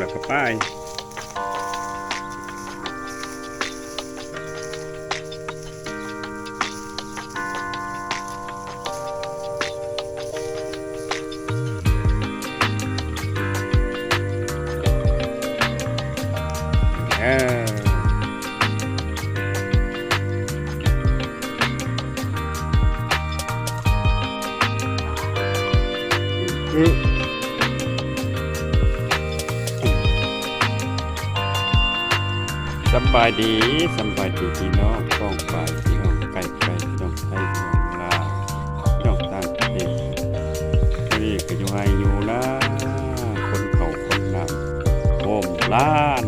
แล้วก็ป้าย ดีสบายดีพี่น้องก้องไปพี่น้องไก่ไก่พี่น้องไทยพี่น้องลาวพี่น้องต่างประเทศนี่ก็อยู่ไฮอยู่นะคนเก่าคนนำโฮมล้าน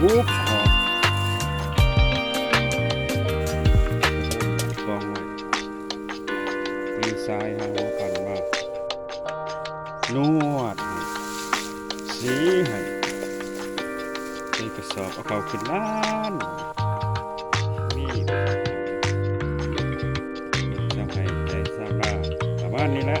โอ้โหโอ้โหโอ้โหปุ๊บออกกองไว้ตีซ้ายหาหัวกันมานวดให้สีให้ตีกระสอบเอาเขาขึ้นล้านนี่ทำให้ใจทราบว่าประมาณนี้แหละ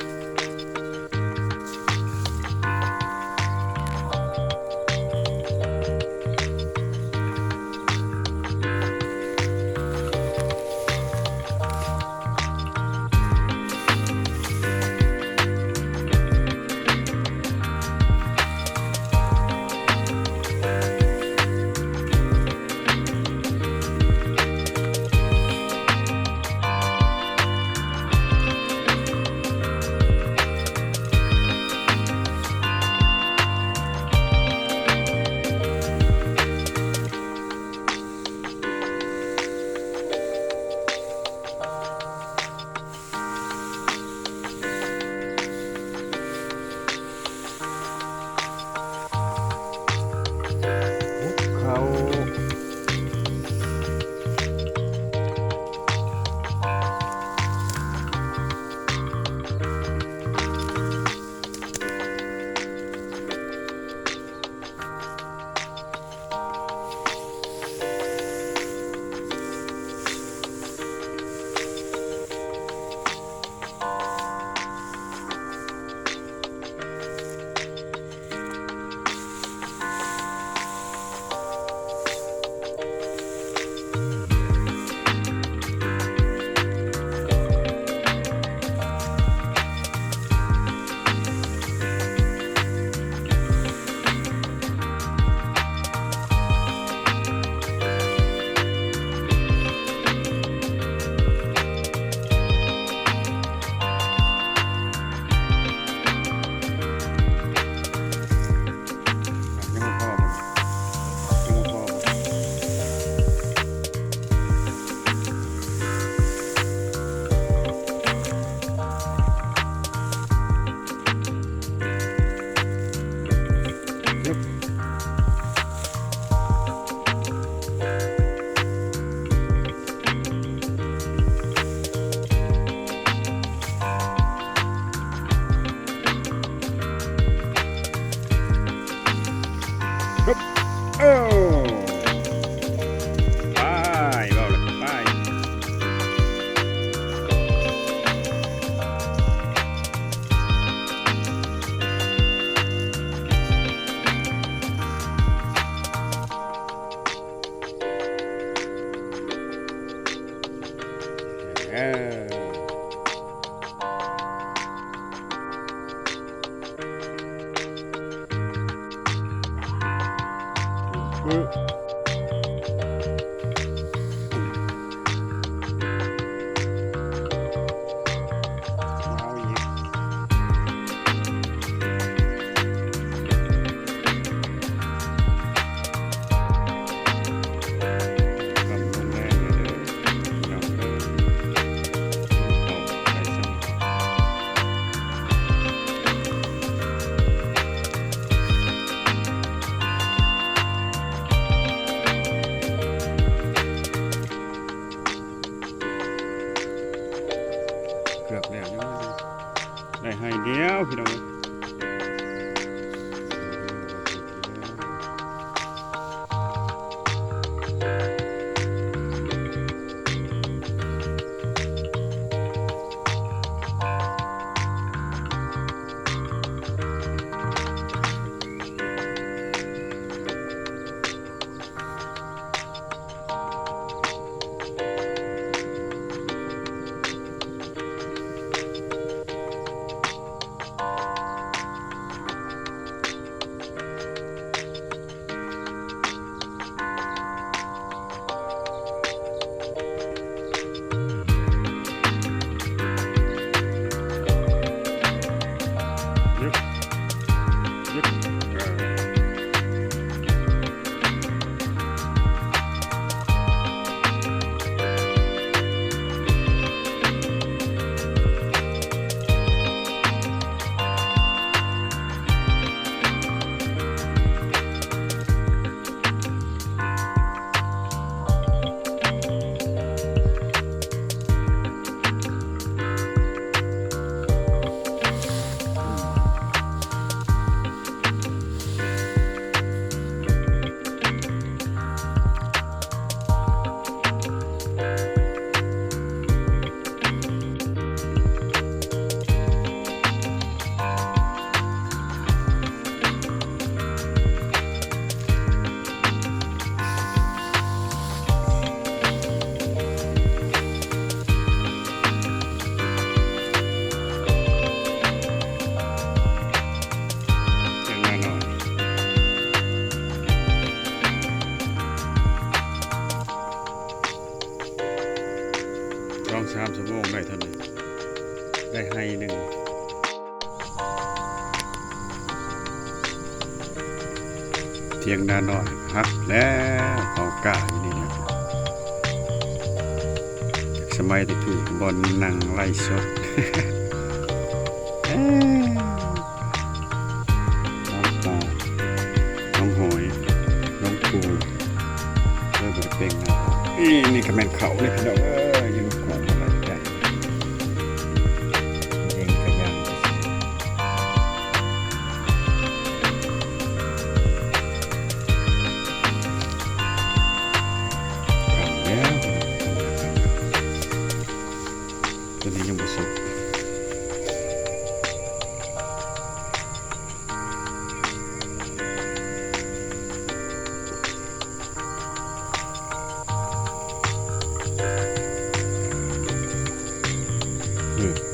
Amen. งนาน้อยฮักแล้วเขากล้าอยู่นี่นะสมัยตะกี้บอลนั่งไล่สดน้องปอน้องหอย น้องปูเริ่มเป็นเพลงนะอีนี่ก็แม่นเขาเลยพี่น้อง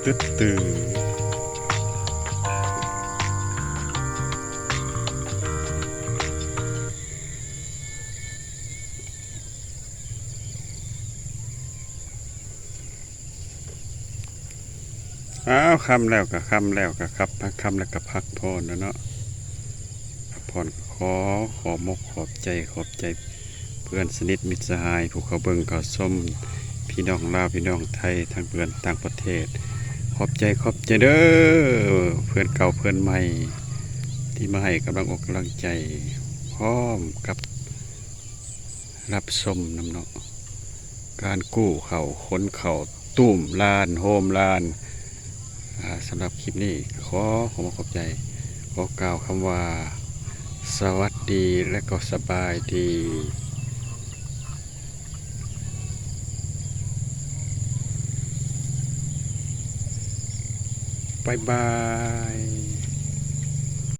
ตึ๊ดตืออ้าวคำแล้วก็คำแล้วก็ครับพักคำแล้วก็พักพรนะเนาะพักพรขอขอมกขอบใจขอบใจเพื่อนสนิทมิตรสหาย ผู้เขาเบิ่งเขาส้มพี่น้องลาวพี่น้องไทยทั้งเพื่อนต่างประเทศ ขอบใจขอบใจเด้อเพื่อนเก่าเพื่อนใหม่ ที่มาให้กำลังอกกำลังใจ พร้อมกับรับชมน้ำเนาะการกู้เข่าค้นเข่าตุ้มลานโฮมลานสำหรับคลิปนี้ขอขอมขอบใจ ขอกล่าวคำว่า สวัสดีและก็สบายดี Bye-bye.